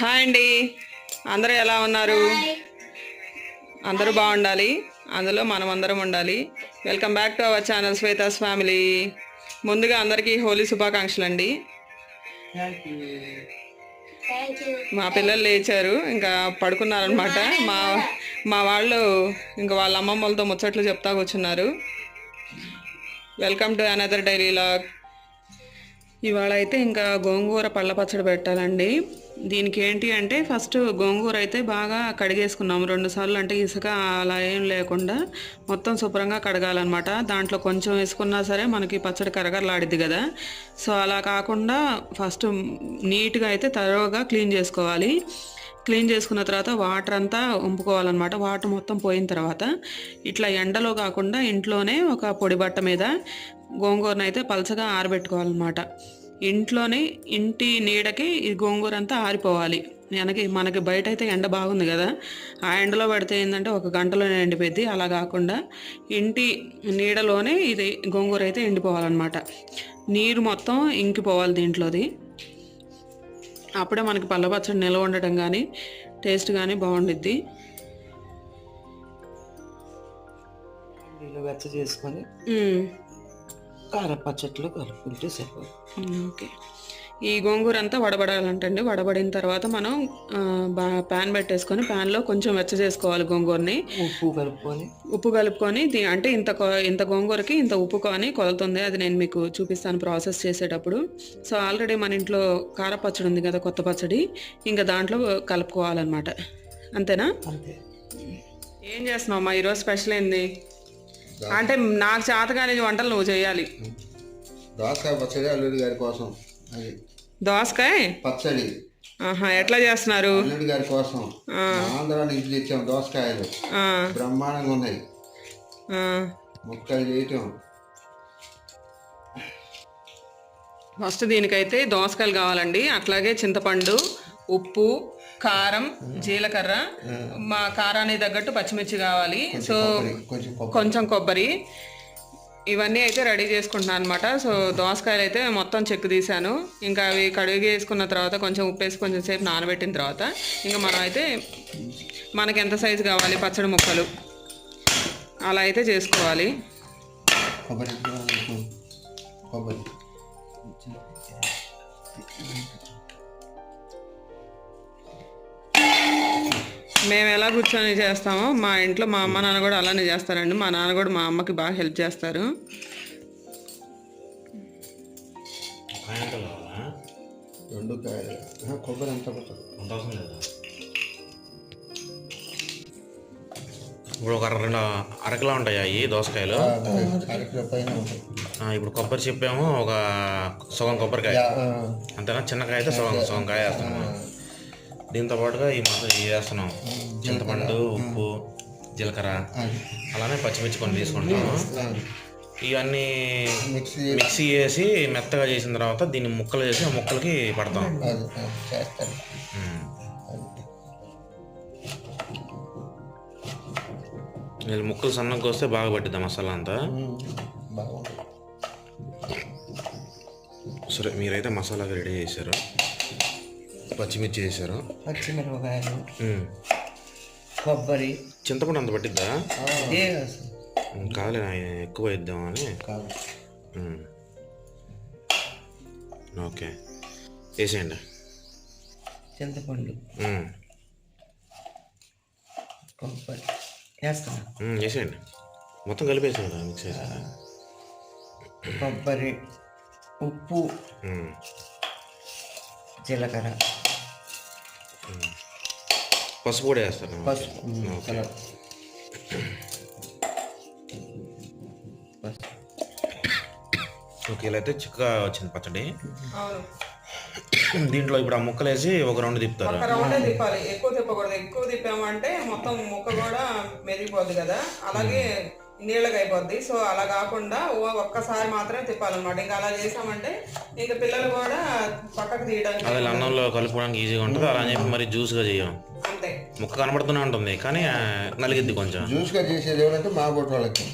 Hi అండి. అందరూ ఎలా ఉన్నారు? అందరూ బాగుండాలి? అందులో మనం అందరం ఉండాలి. Welcome back to our channel Shweta's family. ముందుగా అందరికీ హోలీ శుభాకాంక్షలు అండి మా పిల్లలు లేచారు ఇంకా పడుకున్నారనమాట మా మా వాళ్ళు ఇంకా వాళ్ళ అమ్మమ్మలతో ముచ్చట్లు చెప్తా కూర్చున్నారు. Welcome to another daily log ఇవాళ అయితే ఇంకా గోంగూర పళ్ళ పచ్చడి పెట్టాలండి. దీనికి ఏంటి అంటే ఫస్ట్ గోంగూర అయితే బాగా కడిగేసుకున్నాము. రెండు సార్లు అంటే ఇసుక అలా ఏం లేకుండా మొత్తం శుభ్రంగా కడగాలన్నమాట. దాంట్లో కొంచెం వేసుకున్నా సరే మనకి పచ్చడి కరగరలాడిద్ది కదా. సో అలా కాకుండా ఫస్ట్ నీట్గా అయితే తరోగా క్లీన్ చేసుకోవాలి. క్లీన్ చేసుకున్న తర్వాత వాటర్ అంతా ఉంపుకోవాలన్నమాట. వాటర్ మొత్తం పోయిన తర్వాత ఇట్లా ఎండలో కాకుండా ఇంట్లోనే ఒక పొడి బట్ట మీద గోంగూరను అయితే పలచగా ఆరబెట్టుకోవాలన్నమాట. ఇంట్లోనే ఇంటి నీడకి ఈ గోంగూర అంతా ఆరిపోవాలి. మనకి మనకి బయట అయితే ఎండ బాగుంది కదా. ఆ ఎండలో పడితే ఏంటంటే ఒక గంటలోనే ఎండిపోద్ది. అలా కాకుండా ఇంటి నీడలోనే ఇది గోంగూర అయితే ఎండిపోవాలన్నమాట. నీరు మొత్తం ఇంకిపోవాలి దీంట్లోది. అప్పుడే మనకి పళ్ళ పచ్చడి నిల్వ ఉండటం కానీ టేస్ట్ కానీ బాగుండిద్ది. వెచ్చ చేసుకొని. కారపచ్చట్లు కలుపుకుంటే సరిపోదు. ఓకే. ఈ గోంగూర అంతా వడబడాలంటండి. వడబడిన తర్వాత మనం ప్యాన్ పెట్టేసుకొని ప్యాన్లో కొంచెం వెచ్చ చేసుకోవాలి గోంగూరని. ఉప్పు కలుపుకొని. ఉప్పు కలుపుకొని అంటే ఇంత ఇంత గోంగూరకి ఇంత ఉప్పు కొని కొలుతుంది. అది నేను మీకు చూపిస్తాను ప్రాసెస్ చేసేటప్పుడు. సో ఆల్రెడీ మన ఇంట్లో కార పచ్చడి ఉంది కదా కొత్త పచ్చడి. ఇంకా దాంట్లో కలుపుకోవాలన్నమాట. అంతేనా? అంతే. ఏం చేస్తున్నావు అమ్మా? ఈరోజు స్పెషల్ ఏంది? అంటే నాకు చేత కాని వంటలు నువ్వు చేయాలి. దోసకాయ పచ్చడి అల్లుడి గారి కోసం. అది దోసకాయ? పచ్చడి. ఆహా ఎట్లా చేస్తున్నారు? అల్లుడి గారి కోసం. ఆంధ్ర నుంచి తెచ్చాం దోసకాయలు. బ్రహ్మాండంగా ఉన్నాయి. ముక్కలు చేయటం. ఫస్ట్ దీనికైతే దోసకాయలు కావాలండి. అట్లాగే చింతపండు ఉప్పు కారం జీలకర్ర మా కారానికి తగ్గట్టు పచ్చిమిర్చి కావాలి. సో కొంచెం కొబ్బరి. ఇవన్నీ అయితే రెడీ చేసుకుంటున్నాను అనమాట సో దోసకాయలు అయితే మొత్తం చెక్కు తీసాను ఇంకా అవి కడిగి వేసుకున్న తర్వాత కొంచెం ఉప్పు వేసి కొంచెం సేపు నానబెట్టిన తర్వాత ఇంకా మనం అయితే మనకి ఎంత సైజు కావాలి? పచ్చడి ముక్కలు. అలా అయితే చేసుకోవాలి. కొబ్బరి కొబ్బరి. మేము ఎలా కూర్చొని చేస్తామో మా ఇంట్లో మా అమ్మ నాన్న కూడా అలానే చేస్తారండి. మా నాన్న కూడా మా అమ్మకి బాగా హెల్ప్ చేస్తారు. రెండు కాయలు. ఆ, కొబ్బరి ఎంత పచ్చడి ఇప్పుడు ఒక రెండు అరకిలో ఉంటాయి అవి దోసకాయలు? ఇప్పుడు కొబ్బరి చెప్పాము ఒక సగం కొబ్బరికాయ. అంతేనా? చిన్న కాయ అయితే సగం సగం కాయ వేస్తున్నాం దీంతో పాటుగా ఈ మొత్తం వేస్తున్నాం చింతపండు ఉప్పు జీలకర్ర అలానే పచ్చిమిర్చి కొన్ని తీసుకుంటాము. ఇవన్నీ మిక్సీ చేసి మెత్తగా చేసిన తర్వాత దీన్ని ముక్కలు చేసి ఆ ముక్కలకి పడతాం. వీళ్ళు ముక్కలు సన్నగా వస్తే బాగా పట్టిద్దాం మసాలా అంతా? సరే మీరైతే మసాలాకి రెడీ చేశారు. పచ్చిమిర్చి చేశారు పచ్చిమిరపకాయలు. కొబ్బరి. చింతపండు అంత పట్టిద్దా? కాదులే ఆయన ఎక్కువ ఇద్దామని కాదు. ఓకే. వేసేయండి. చింతపండు. కొబ్బరి. వేస్తున్నా. ఉమ్, వేసేయండి. మొత్తం కలిపేసాం కదా మిక్స్ కొబ్బరి ఉప్పు. జీలకర్ర. పసుపు కూడా వేస్తాను పసుపు ఓకే కలర్ పసుపు ఓకే ఇలా అయితే చిక్కగా వచ్చింది పచ్చడి అవును దీంట్లో ఇప్పుడు ఆ ముక్కలు వేసి ఒక రౌండ్ తిప్పుతారు ఒక రౌండే తిప్పాలి ఎక్కువ తిప్పకూడదు ఎక్కువ తిప్పామంటే మొత్తం ముక్క కూడా మెరిగిపోద్ది కదా అలాగే నీళ్ళగా అయిపోద్ది సో అలా కాకుండా ఓ- ఒక్కసారి మాత్రమే తిప్పాలన్నమాట. ఇంకా అలా చేసామంటే ఇంకా పిల్లలు కూడా పక్కకు తీయడానికి అదే అన్నంలో కలుపుకోవడానికి ఈజీగా ఉంటుంది. అలా అని చెప్పి మరి జ్యూస్గా చేయం అంతే. ముక్క కనబడుతూనే ఉంటుంది కానీ నలిగిద్ది కొంచెం. జ్యూస్గా చేసేది ఏమంటే మా బొట్టు వాళ్ళకి.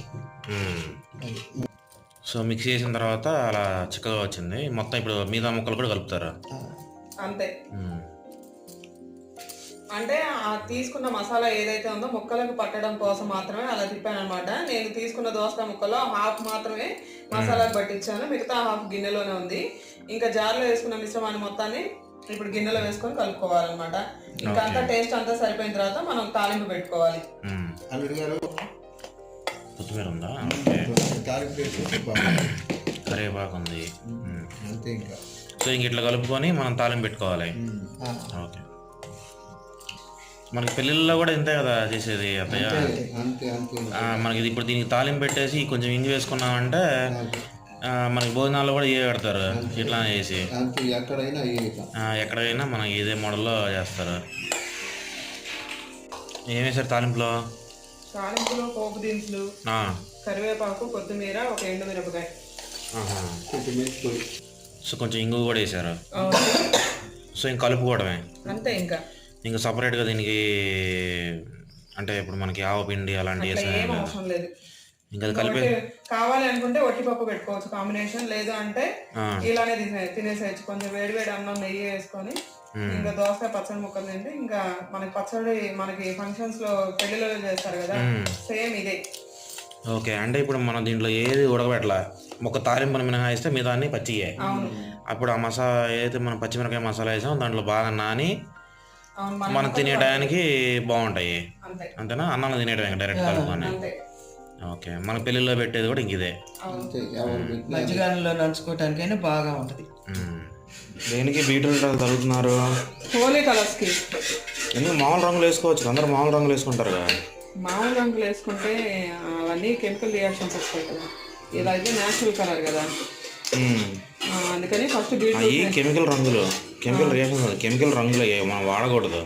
సో మిక్స్ చేసిన తర్వాత అలా చిక్కగా వచ్చింది. మొత్తం ఇప్పుడు మిగతా ముక్కలు కూడా కలుపుతారా? అంతే. అంటే ఆ తీసుకున్న మసాలా ఏదైతే ఉందో ముక్కలకు పట్టడం కోసం మాత్రమే అలా తిప్పాను అనమాట నేను తీసుకున్న దోసకాయ ముక్కలో హాఫ్ మాత్రమే మసాలాకు పట్టించాను. మిగతా హాఫ్ గిన్నెలోనే ఉంది. ఇంకా జార్లో వేసుకున్న మిశ్రమాన్ని మొత్తాన్ని ఇప్పుడు గిన్నెలో వేసుకొని కలుపుకోవాలన్నమాట. ఇంకా అంతా టేస్ట్ అంతా సరిపోయిన తర్వాత మనం తాలింపు పెట్టుకోవాలి. కొత్తిమీర ఉందా? వేసి బాగుంది. ఉంది. అంతే ఇంకా. సో ఇంక ఇట్లా కలుపుకొని మనం తాలింపు పెట్టుకోవాలి. ఓకే. మనకి పెళ్ళిళ్ళలో కూడా ఇంతే కదా చేసేది అత్తయ్య? మనకి ఇది ఇప్పుడు దీనికి తాలింపు పెట్టేసి కొంచెం ఇంగి వేసుకున్నామంటే ఆ, మనకి భోజనాల్లో కూడా ఇవే పెడతారు ఇట్లా చేసి. ఎక్కడైనా మనకి ఇదే మోడల్లో చేస్తారు. ఏం వేసారు తాలింపులో తాలింపులో పోపు దినుసులు ఆ, కరివేపాకు కొత్తిమీర ఒక ఎండు మిరపకాయ. ఆహా. కొంచెం మెచ్చుకోయి సో కొంచెం ఇంగు కూడా వేసారు సో ఇంక కలుపుకోవడమే. అంతే ఇంకా. ఇంకా సపరేట్గా దీనికి అంటే ఇప్పుడు మనకి అలాంటివి ఏం అవసరం లేదు. ఇంకా కలిపి కావాలి అనుకుంటే ఒట్టి పప్పు పెట్టుకోవచ్చు. కాంబినేషన్ లేదు అంటే ఇలానే తినే తినేసేయచ్చు. కొంచెం వేడి వేడి అన్నం నెయ్యి వేసుకొని ఇంకా దోసకాయ పచ్చడి ముక్కలు తింటే ఇంకా మనకి పచ్చడి మనకి ఫంక్షన్స్లో పెళ్ళిలో చేస్తారు కదా. సేమ్ ఇదే. ఓకే. అంటే ఇప్పుడు మనం దీంట్లో ఏది ఉడకబెట్టలా? ఒక తాలింపును మినహాయిస్తే మిగతా అన్ని పచ్చియే అప్పుడు ఆ మసా ఏదైతే మనం పచ్చిమిరకాయ మసాలా వేసామో దాంట్లో బాగా నాని మన తినే టయానికి బాగుంటాయి. అంతే. అంతేనా? అన్నంలో తినేయడం డైరెక్ట్ కలుపుకొని. ఓకే మన పెళ్ళిళ్ళలో పెట్టేది కూడా ఇంక ఇదే మధ్యకాలంలో నంచుకోవటానికైనా బాగా ఉంటుంది. దేనికి బీట్రూట్ తగులుతున్నారు హోలీ కలర్స్కి ఎందుకు మామూలు రంగులు వేసుకోవచ్చు? అందరూ మామూలు రంగులు వేసుకుంటారు కదా. మామూలు రంగులు వేసుకుంటే అవన్నీ కెమికల్ రియాక్షన్స్ వస్తాయి కదా. ఇదైతే న్యాచురల్ కలర్ కదా. అందుకని ఫస్ట్ బీట్రూట్ అవి కెమికల్ రంగులు. కెమికల్ రియాక్షన్ కెమికల్ రంగులు మనం వాడకూడదు.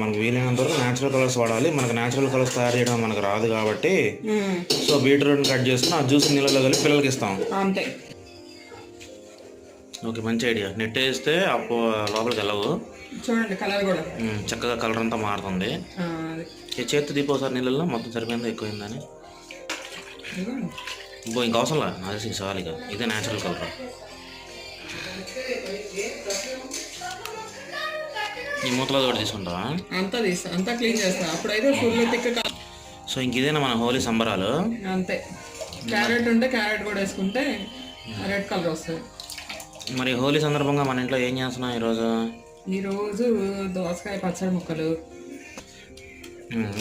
మనకు వీలైనంత వరకు న్యాచురల్ కలర్స్ వాడాలి. మనకు న్యాచురల్ కలర్స్ తయారు చేయడం మనకు రాదు కాబట్టి. సో బీట్రూట్ని కట్ చేసుకుని ఆ జ్యూస్ నీళ్ళలో కలిపి పిల్లలకి ఇస్తాం. అంతే. ఓకే మంచి ఐడియా. నెట్ వేస్తే అప్పు లోపలికి వెళ్ళవు. చూడండి కలర్ కూడా. చక్కగా కలర్ అంతా మారుతుంది. ఈ చేతి దీపోసారి నీళ్ళల్లో మొత్తం సరిపోయిందా ఎక్కువైందని. ఇంకో ఇంకా అవసరం లేదు. నాకు తెలిసి చాలు ఇక. ఇదే న్యాచురల్ కలర్ ఈ మూతలో కూడా తీసుకుంటావా? అంతా తీస్తా అంతా క్లీన్ చేస్తా. అప్పుడైతే ఫుల్ తిక్క సో ఇంక ఇదేనా మన హోలీ సంబరాలు? అంతే. క్యారెట్ ఉంటే క్యారెట్ కూడా వేసుకుంటే రెడ్ కలర్ వస్తుంది. మరి హోలీ సందర్భంగా మన ఇంట్లో ఏం చేస్తున్నాం ఈరోజు? ఈరోజు దోసకాయ పచ్చడి ముక్కలు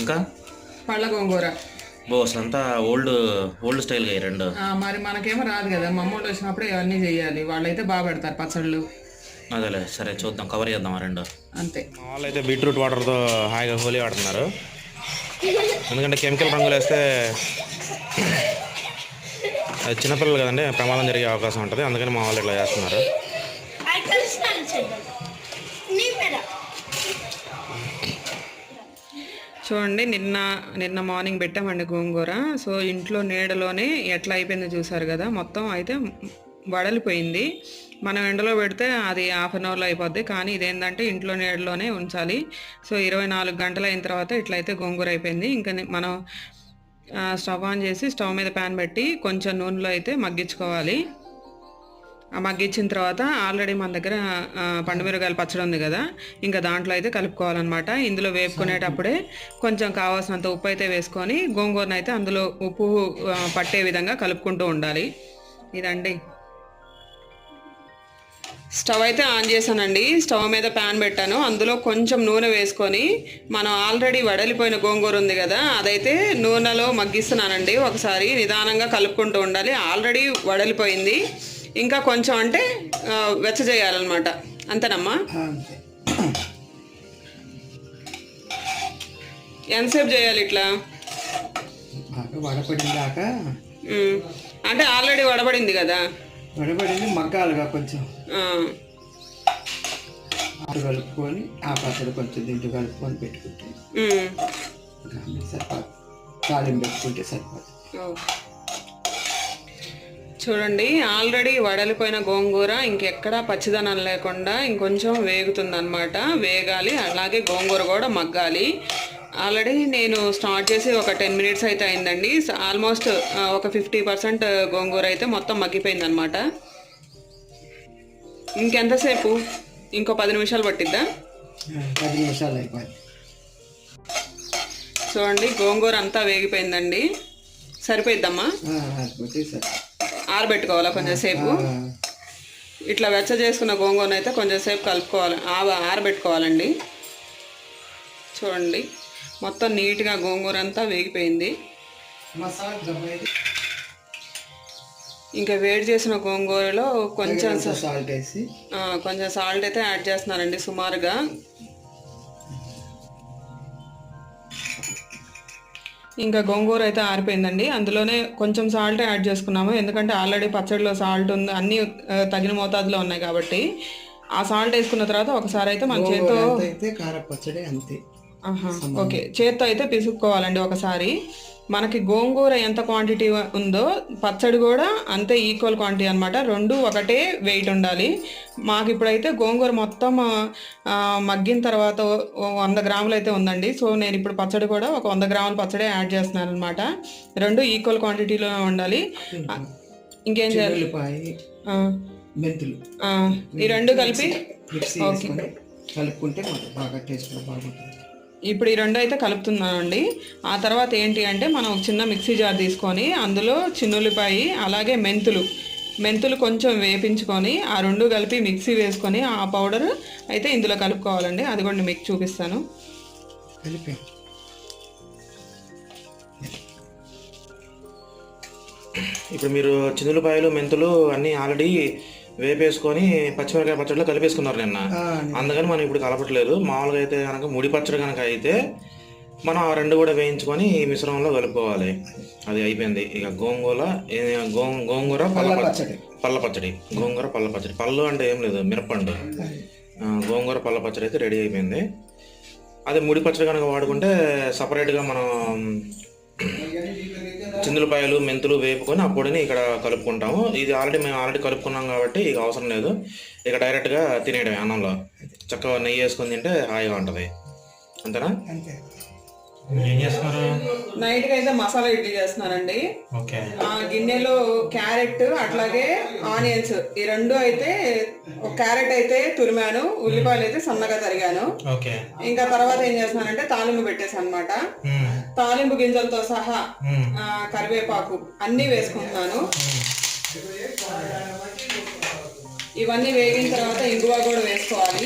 ఇంకా? పళ్ళ గోంగూర. బో అసలు అంతా ఓల్డ్ ఓల్డ్ స్టైల్గా ఈ రెండు మరి మనకేమో రాదు కదా. మా అమ్మోళ్ళు వచ్చినప్పుడు ఇవన్నీ చేయాలి వాళ్ళైతే బాగా పెడతారు పచ్చళ్ళు. అదేలే సరే చూద్దాం కవర్ చేద్దాం ఆ రెండు. అంతే. మా వాళ్ళు అయితే బీట్రూట్ వాటర్తో హాయిగా హోలీ ఆడుతున్నారు. ఎందుకంటే కెమికల్ రంగులు వేస్తే అది చిన్నపిల్లలు కదండి ప్రమాదం జరిగే అవకాశం ఉంటుంది. అందుకని మా వాళ్ళు ఇట్లా చేస్తున్నారు. చూడండి నిన్న నిన్న మార్నింగ్ పెట్టామండి గోంగూర. సో ఇంట్లో నీడలోనే ఎట్లా అయిపోయిందో చూసారు కదా మొత్తం అయితే వడలిపోయింది. మనం ఎండలో పెడితే అది హాఫ్ అన్ అవర్లో అయిపోద్ది కానీ ఇదేంటంటే ఇంట్లో నీడలోనే ఉంచాలి. సో ఇరవై నాలుగు గంటలు అయిన తర్వాత ఇట్లయితే గోంగూర అయిపోయింది. ఇంకా మనం స్టవ్ ఆన్ చేసి స్టవ్ మీద ప్యాన్ పెట్టి కొంచెం నూనెలో అయితే మగ్గించుకోవాలి. మగ్గించిన తర్వాత ఆల్రెడీ మన దగ్గర పండుమిరగాయలు పచ్చడి ఉంది కదా ఇంకా దాంట్లో అయితే కలుపుకోవాలన్నమాట. ఇందులో వేపుకునేటప్పుడే కొంచెం కావాల్సినంత ఉప్పు అయితే వేసుకొని గోంగూరను అయితే అందులో ఉప్పు పట్టే విధంగా కలుపుకుంటూ ఉండాలి. ఇదండి. స్టవ్ అయితే ఆన్ చేశానండి. స్టవ్ మీద ప్యాన్ పెట్టాను. అందులో కొంచెం నూనె వేసుకొని మనం ఆల్రెడీ వడలిపోయిన గోంగూర ఉంది కదా అదైతే నూనెలో మగ్గిస్తున్నానండి. ఒకసారి నిదానంగా కలుపుకుంటూ ఉండాలి. ఆల్రెడీ వడలిపోయింది. ఇంకా కొంచెం అంటే ఆ, వెచ్చ చేయాలన్నమాట అంతేనమ్మా అంతే. ఎంతసేపు చేయాలి ఇట్లా? వడపడిందాక అంటే ఆల్రెడీ వడబడింది కదా? వడపడింది మగ్గాలుగా కొంచెం. ఆ, అటు కలుపుకొని ఆ పచ్చడి కొంచెం దీంట్లో కలుపుకొని పెట్టుకుంటే. సరిపోదు తాలింపు పెట్టుకుంటే సరిపోదు ఓ. చూడండి ఆల్రెడీ వడలిపోయిన గోంగూర ఇంకెక్కడా పచ్చిదనం లేకుండా ఇంకొంచెం వేగుతుందన్నమాట. వేగాలి అలాగే గోంగూర కూడా మగ్గాలి. ఆల్రెడీ నేను స్టార్ట్ చేసి ఒక టెన్ మినిట్స్ అయితే అయిందండి. ఆల్మోస్ట్ ఒక ఫిఫ్టీ పర్సెంట్ గోంగూర అయితే మొత్తం మగ్గిపోయిందనమాట ఇంకెంతసేపు? ఇంకో పది నిమిషాలు పట్టిద్దా? పది నిమిషాలు అయిపోయింది. చూడండి గోంగూర అంతా వేగిపోయిందండి. సరిపోయిద్దమ్మా అయిపోతే సరే ఆరబెట్టుకోవాలా కొంచెం సేపు? ఆ, ఇట్లా వెచ్చ చేసుకున్న గోంగూర అయితే కొంచెం సేపు కలుపుకోవాలి. ఆరబెట్టుకోవాలండి. చూడండి. మొత్తం నీట్గా గోంగూర అంతా వేగిపోయింది. ఇంకా వేడి చేసిన గోంగూరలో కొంచెం సాల్ట్ వేసి కొంచెం సాల్ట్ అయితే యాడ్ చేస్తున్నానండి సుమారుగా. ఇంకా గోంగూర అయితే ఆరిపోయిందండి. అందులోనే కొంచెం సాల్ట్ యాడ్ చేసుకున్నాము. ఎందుకంటే ఆల్రెడీ పచ్చడిలో సాల్ట్ ఉంది అన్నీ తగిన మోతాదులో ఉన్నాయి కాబట్టి. ఆ సాల్ట్ వేసుకున్న తర్వాత ఒకసారి అయితే మన చేతితో అయితే అంతే. ఆహా, ఓకే. చేత్తో అయితే పిసుక్కోవాలండి ఒకసారి. మనకి గోంగూర ఎంత క్వాంటిటీ ఉందో పచ్చడి కూడా అంతే ఈక్వల్ క్వాంటిటీ అనమాట రెండు ఒకటే వెయిట్ ఉండాలి. మాకు ఇప్పుడైతే గోంగూర మొత్తం మగ్గిన తర్వాత వంద గ్రాములు అయితే ఉందండి. సో నేను ఇప్పుడు పచ్చడి కూడా ఒక వంద గ్రాముల పచ్చడి యాడ్ చేస్తున్నాను అనమాట రెండు ఈక్వల్ క్వాంటిటీలో ఉండాలి. ఇంకేం చేయాలి? మెంతులు. ఈ రెండు కలిపి వేసుకొని కలుపుకుంటే బాగా టేస్ట్ బాగుంటుంది. ఇప్పుడు ఈ రెండు అయితే కలుపుతున్నానండి. ఆ తర్వాత ఏంటి అంటే మనం ఒక చిన్న మిక్సీ జార్ తీసుకొని అందులో చిన్నుల్లిపాయి అలాగే మెంతులు మెంతులు కొంచెం వేపించుకొని ఆ రెండు కలిపి మిక్సీ వేసుకొని ఆ పౌడర్ అయితే ఇందులో కలుపుకోవాలండి. అది కూడా మీకు చూపిస్తాను. కలిపి. ఇప్పుడు మీరు చిన్నులపాయలు మెంతులు అన్నీ ఆల్రెడీ వేపేసుకొని పచ్చిమిరకాయ పచ్చడిలో కలిపేసుకున్నారు నిన్న. అందుకని మనం ఇప్పుడు కలపట్లేదు. మామూలుగా అయితే కనుక ముడి పచ్చడి కనుక అయితే మనం ఆ రెండు కూడా వేయించుకొని ఈ మిశ్రమంలో కలుపుకోవాలి. అది అయిపోయింది. ఇక గోంగూర ఏ- గోం- గోంగూర పళ్ళ పచ్చడి. పళ్ళ పచ్చడి. గోంగూర పళ్ళ పచ్చడి. పళ్ళు అంటే ఏం లేదు మిరపండు గోంగూర పళ్ళ పచ్చడి అయితే రెడీ అయిపోయింది. అదే ముడి పచ్చడి కనుక వాడుకుంటే సపరేట్గా మనం చిందులపాయలు మెంతులు వేపుకొని ఆ పొడిని ఇక్కడ కలుపుకుంటాము. ఇది ఆల్రెడీ మేము ఆల్రెడీ కలుపుకున్నాం కాబట్టి ఇక అవసరం లేదు. ఇక డైరెక్ట్గా తినేయడమే అన్నంలో. చక్కగా నెయ్యి వేసుకొని తింటే హాయిగా ఉంటుంది. అంతేనా? అంతే. ఏం చేస్తున్నారు? నైట్కి అయితే మసాలా ఇడ్లీ చేస్తున్నానండి ఓకే. ఆ గిన్నెలో క్యారెట్ అట్లాగే ఆనియన్స్. ఈ రెండు అయితే ఒక క్యారెట్ అయితే తురిమాను. ఉల్లిపాయలు అయితే సన్నగా తరిగాను. ఓకే. ఇంకా తర్వాత ఏం చేస్తున్నానంటే తాలింపు పెట్టేసాను అనమాట తాలింపు గింజలతో సహా కరివేపాకు అన్నీ వేసుకుంటున్నాను. ఇవన్నీ వేగిన తర్వాత ఇంగువ కూడా వేసుకోవాలి.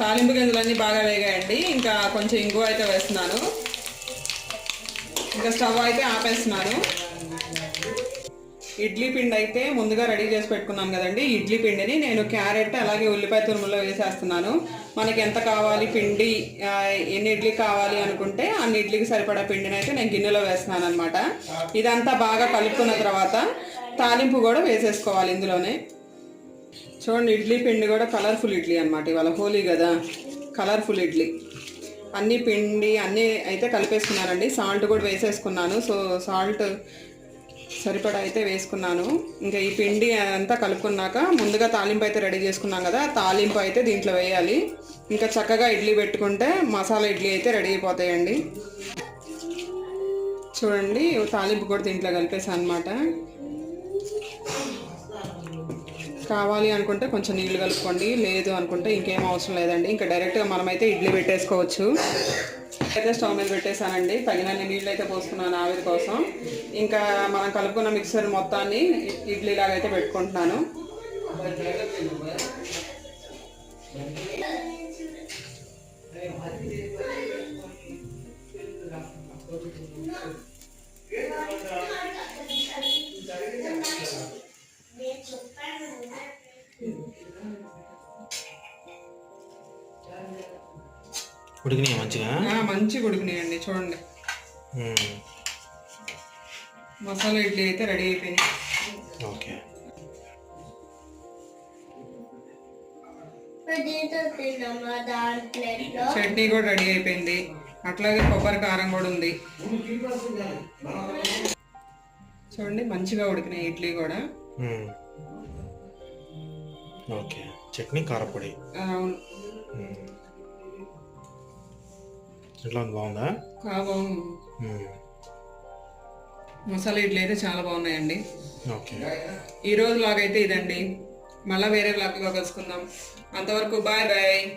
తాలింపు గింజలన్నీ బాగా వేగాయండి. ఇంకా కొంచెం ఇంగువ అయితే వేస్తున్నాను. ఇంకా స్టవ్ అయితే ఆపేస్తున్నాను. ఇడ్లీ పిండి అయితే ముందుగా రెడీ చేసి పెట్టుకున్నాను కదండి. ఇడ్లీ పిండిని నేను క్యారెట్ అలాగే ఉల్లిపాయ తురుములో వేసేస్తున్నాను. మనకి ఎంత కావాలి పిండి ఎన్ని ఇడ్లీ కావాలి అనుకుంటే అన్ని ఇడ్లీకి సరిపడా పిండిని అయితే నేను గిన్నెలో వేస్తున్నాను అనమాట ఇదంతా బాగా కలుపుకున్న తర్వాత తాలింపు కూడా వేసేసుకోవాలి ఇందులోనే. చూడండి ఇడ్లీ పిండి కూడా కలర్ఫుల్ ఇడ్లీ అనమాట ఇవాళ హోలీ కదా కలర్ఫుల్ ఇడ్లీ. అన్ని పిండి అన్నీ అయితే కలిపేసుకున్నానండి సాల్ట్ కూడా వేసేసుకున్నాను. సో సాల్ట్ సరిపడా అయితే వేసుకున్నాను. ఇంకా ఈ పిండి అంతా కలుపుకున్నాక ముందుగా తాలింపు అయితే రెడీ చేసుకున్నాం కదా తాలింపు అయితే దీంట్లో వేయాలి. ఇంకా చక్కగా ఇడ్లీ పెట్టుకుంటే మసాలా ఇడ్లీ అయితే రెడీ అయిపోతాయండి. చూడండి తాలింపు కూడా దీంట్లో కలిపేసాను అనమాట కావాలి అనుకుంటే కొంచెం నీళ్ళు కలుపుకోండి లేదు అనుకుంటే ఇంకేం అవసరం లేదండి. ఇంకా డైరెక్ట్గా మనమైతే ఇడ్లీ పెట్టేసుకోవచ్చు. అయితే స్టవ్ మీద పెట్టేశానండి. తగినన్ని నీళ్ళు అయితే పోసుకున్నాను ఆవిరి కోసం. ఇంకా మనం కలుపుకున్న మిక్సర్ మొత్తాన్ని ఇడ్లీ లాగా అయితే పెట్టుకుంటున్నాను. ఉడికినాయి మంచిగా? ఆ, మంచిగా ఉడికినాయండి చూడండి. మసాలా ఇడ్లీ అయితే రెడీ అయిపోయినాయి. ఓకే. చట్నీ కూడా రెడీ అయిపోయింది. అట్లాగే కొబ్బరి కారం కూడా ఉంది. చూడండి మంచిగా ఉడికినాయి ఇడ్లీ కూడా. ఓకే. చట్నీ కారపొడి. అవును. ఎట్లా ఉంది బాగుందా. మ్మ్. మసాలా ఇడ్లీ అయితే చాలా బాగున్నాయండి. ఓకే. ఈ రోజు లాగైతే ఇదండి. మళ్ళీ వేరే లాగ్లో కలుసుకుందాం. అంతవరకు బాయ్ బాయ్.